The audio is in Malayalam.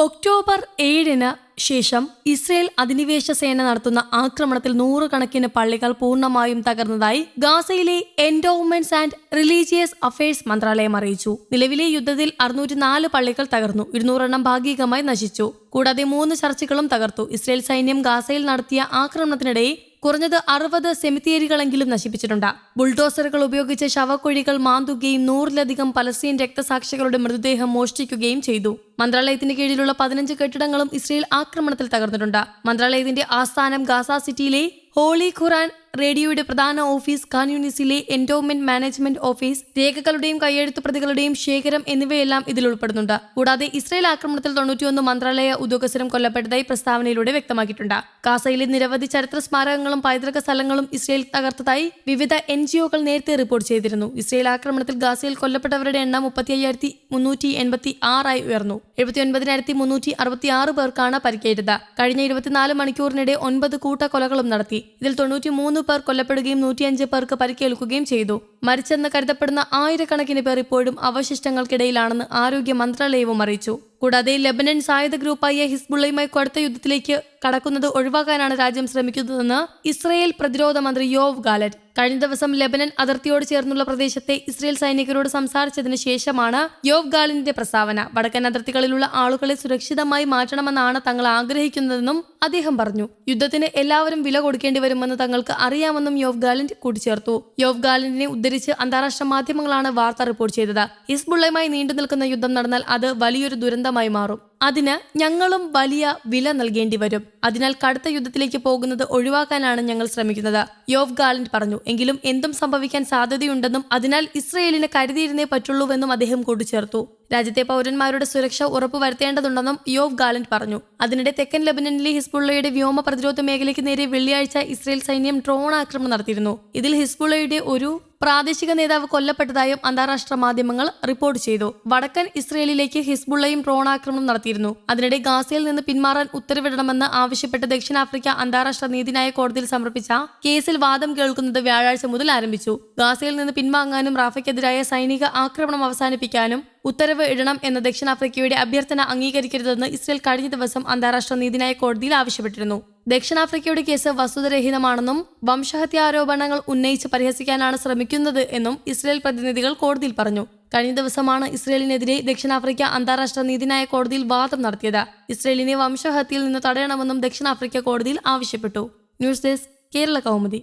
ഒക്ടോബർ ഏഴിന് ശേഷം ഇസ്രയേൽ അധിനിവേശ സേന നടത്തുന്ന ആക്രമണത്തിൽ നൂറുകണക്കിന് പള്ളികൾ പൂർണമായും തകർന്നതായി ഗാസയിലെ എൻഡോവ്മെന്റ്സ് ആൻഡ് റിലീജിയസ് അഫയേഴ്സ് മന്ത്രാലയം അറിയിച്ചു. നിലവിലെ യുദ്ധത്തിൽ അറുന്നൂറ്റി നാല് പള്ളികൾ തകർന്നു ഇരുന്നൂറെണ്ണം ഭാഗികമായി നശിച്ചു. കൂടാതെ മൂന്ന് ചർച്ചുകളും തകർത്തു. ഇസ്രയേൽ സൈന്യം ഗാസയിൽ നടത്തിയ ആക്രമണത്തിനിടെ കുറഞ്ഞത് അറുപത് സെമിത്തേരികളെങ്കിലും നശിപ്പിച്ചിട്ടുണ്ട്. ബുൾഡോസറുകൾ ഉപയോഗിച്ച് ശവക്കുഴികൾ മാന്തുകയും നൂറിലധികം പലസ്തീൻ രക്തസാക്ഷികളുടെ മൃതദേഹം മോഷ്ടിക്കുകയും ചെയ്തു. മന്ത്രാലയത്തിന് കീഴിലുള്ള പതിനഞ്ച് കെട്ടിടങ്ങളും ഇസ്രയേൽ ആക്രമണത്തിൽ തകർന്നിട്ടുണ്ട്. മന്ത്രാലയത്തിന്റെ ആസ്ഥാനം ഗാസ സിറ്റിയിലെ ഹോളി ഖുറാൻ റേഡിയോയുടെ പ്രധാന ഓഫീസ് കാൻയൂണിസിലെ എൻഡോമെന്റ് മാനേജ്മെന്റ് ഓഫീസ് രേഖകളുടെയും കയ്യെഴുത്ത് പ്രതികളുടെയും ശേഖരം എന്നിവയെല്ലാം ഇതിൽ ഉൾപ്പെടുന്നുണ്ട്. കൂടാതെ ഇസ്രയേൽ ആക്രമണത്തിൽ തൊണ്ണൂറ്റിയൊന്ന് മന്ത്രാലയ ഉദ്യോഗസ്ഥരും കൊല്ലപ്പെട്ടതായി പ്രസ്താവനയിലൂടെ വ്യക്തമാക്കിയിട്ടുണ്ട്. കാസയിലെ നിരവധി ചരിത്ര സ്മാരകങ്ങളും പൈതൃക സ്ഥലങ്ങളും ഇസ്രയേൽ തകർത്തതായി വിവിധ എൻ ജിഒകൾ നേരത്തെ റിപ്പോർട്ട് ചെയ്തിരുന്നു. ഇസ്രയേൽ ആക്രമണത്തിൽ ഗാസയിൽ കൊല്ലപ്പെട്ടവരുടെ എണ്ണം മുപ്പത്തി അയ്യായിരത്തി മുന്നൂറ്റി എൺപത്തി ആറായി ഉയർന്നു. എഴുപത്തി ഒൻപതിനായിരത്തി മുന്നൂറ്റി അറുപത്തി ആറ് പേർക്കാണ് പരിക്കേറ്റത്. കഴിഞ്ഞ ഇരുപത്തിനാല് മണിക്കൂറിനിടെ ഒൻപത് കൂട്ടക്കൊലകളും നടത്തി. ഇതിൽ തൊണ്ണൂറ്റി മൂന്ന് പേർ കൊല്ലപ്പെടുകയും നൂറ്റിയഞ്ച് പേർക്ക് പരിക്കേൽക്കുകയും ചെയ്തു. മരിച്ചെന്ന് കരുതപ്പെടുന്ന ആയിരക്കണക്കിന് പേർ ഇപ്പോഴും അവശിഷ്ടങ്ങൾക്കിടയിലാണെന്ന് ആരോഗ്യ മന്ത്രാലയവും അറിയിച്ചു. കൂടാതെ ലെബനൻ സായുധ ഗ്രൂപ്പായ ഹിസ്ബുള്ളയുമായി കടുത്ത യുദ്ധത്തിലേക്ക് കടക്കുന്നത് ഒഴിവാക്കാനാണ് രാജ്യം ശ്രമിക്കുന്നതെന്ന് ഇസ്രയേൽ പ്രതിരോധ മന്ത്രി യോവ് ഗാലറ്റ്. കഴിഞ്ഞ ദിവസം ലെബനൻ അതിർത്തിയോട് ചേർന്നുള്ള പ്രദേശത്തെ ഇസ്രയേൽ സൈനികരോട് സംസാരിച്ചതിന് ശേഷമാണ് യോവ് ഗാലിന്റെ പ്രസ്താവന. വടക്കൻ അതിർത്തികളിലുള്ള ആളുകളെ സുരക്ഷിതമായി മാറ്റണമെന്നാണ് തങ്ങൾ ആഗ്രഹിക്കുന്നതെന്നും അദ്ദേഹം പറഞ്ഞു. യുദ്ധത്തിന് എല്ലാവരും വില കൊടുക്കേണ്ടി വരുമെന്ന് തങ്ങൾക്ക് അറിയാമെന്നും യോവ് ഗാലിൻ കൂട്ടിച്ചേർത്തു. യോവ് ഗാലിനെ ഉദ്ധരിച്ച് അന്താരാഷ്ട്ര മാധ്യമങ്ങളാണ് വാർത്ത റിപ്പോർട്ട് ചെയ്തത്. ഹിസ്ബുള്ളയുമായി നീണ്ടു നിൽക്കുന്ന യുദ്ധം നടന്നാൽ അത് വലിയൊരു ദുരന്തമായി മാറും. അതിന് ഞങ്ങളും വലിയ വില നൽകേണ്ടി വരും. അതിനാൽ കടുത്ത യുദ്ധത്തിലേക്ക് പോകുന്നത് ഒഴിവാക്കാനാണ് ഞങ്ങൾ ശ്രമിക്കുന്നത്. യോവ് ഗാലന്റ് പറഞ്ഞു എങ്കിലും എന്തും സംഭവിക്കാൻ സാധ്യതയുണ്ടെന്നും അതിനാൽ ഇസ്രയേലിന് കരുതിയിരുന്നേ പറ്റുള്ളൂവെന്നും അദ്ദേഹം കൂട്ടിച്ചേർത്തു. രാജ്യത്തെ പൗരന്മാരുടെ സുരക്ഷ ഉറപ്പുവരുത്തേണ്ടതുണ്ടെന്നും യോവ് ഗാലന്റ് പറഞ്ഞു. അതിനിടെ തെക്കൻ ലബനനിലെ ഹിസ്ബുള്ളയുടെ വ്യോമ പ്രതിരോധ മേഖലയ്ക്ക് നേരെ വെള്ളിയാഴ്ച ഇസ്രയേൽ സൈന്യം ഡ്രോൺ ആക്രമണം നടത്തിയിരുന്നു. ഇതിൽ ഹിസ്ബുള്ളയുടെ ഒരു പ്രാദേശിക നേതാവ് കൊല്ലപ്പെട്ടതായും അന്താരാഷ്ട്ര മാധ്യമങ്ങൾ റിപ്പോർട്ട് ചെയ്തു. വടക്കൻ ഇസ്രയേലിലേക്ക് ഹിസ്ബുള്ളയും ഡ്രോൺ ആക്രമണം നടത്തിയിരുന്നു. അതിനിടെ ഗാസയിൽ നിന്ന് പിന്മാറാൻ ഉത്തരവിടണമെന്ന് ആവശ്യപ്പെട്ട് ദക്ഷിണാഫ്രിക്ക അന്താരാഷ്ട്ര നീതിന്യായ കോടതിയിൽ സമർപ്പിച്ച കേസിൽ വാദം കേൾക്കുന്നത് വ്യാഴാഴ്ച മുതൽ ആരംഭിച്ചു. ഗാസയിൽ നിന്ന് പിൻവാങ്ങാനും റാഫയ്ക്കെതിരായ സൈനിക ആക്രമണം അവസാനിപ്പിക്കാനും ഉത്തരവ് ഇടണം എന്ന ദക്ഷിണാഫ്രിക്കയുടെ അഭ്യർത്ഥന അംഗീകരിക്കരുതെന്ന് ഇസ്രയേൽ കഴിഞ്ഞ ദിവസം അന്താരാഷ്ട്ര നീതിന്യായ കോടതിയിൽ ആവശ്യപ്പെട്ടിരുന്നു. ദക്ഷിണാഫ്രിക്കയുടെ കേസ് വസ്തുതരഹിതമാണെന്നും വംശഹത്യാരോപണങ്ങൾ ഉന്നയിച്ച് പരിഹസിക്കാനാണ് ശ്രമിക്കുന്നത് എന്നും ഇസ്രയേൽ പ്രതിനിധികൾ കോടതിയിൽ പറഞ്ഞു. കഴിഞ്ഞ ദിവസമാണ് ഇസ്രയേലിനെതിരെ ദക്ഷിണാഫ്രിക്ക അന്താരാഷ്ട്ര നീതിന്യായ കോടതിയിൽ വാദം നടത്തിയത്. ഇസ്രയേലിനെ വംശഹത്യയിൽ നിന്ന് തടയണമെന്നും ദക്ഷിണാഫ്രിക്ക കോടതിയിൽ ആവശ്യപ്പെട്ടു. News desk Kerala Kaumudi.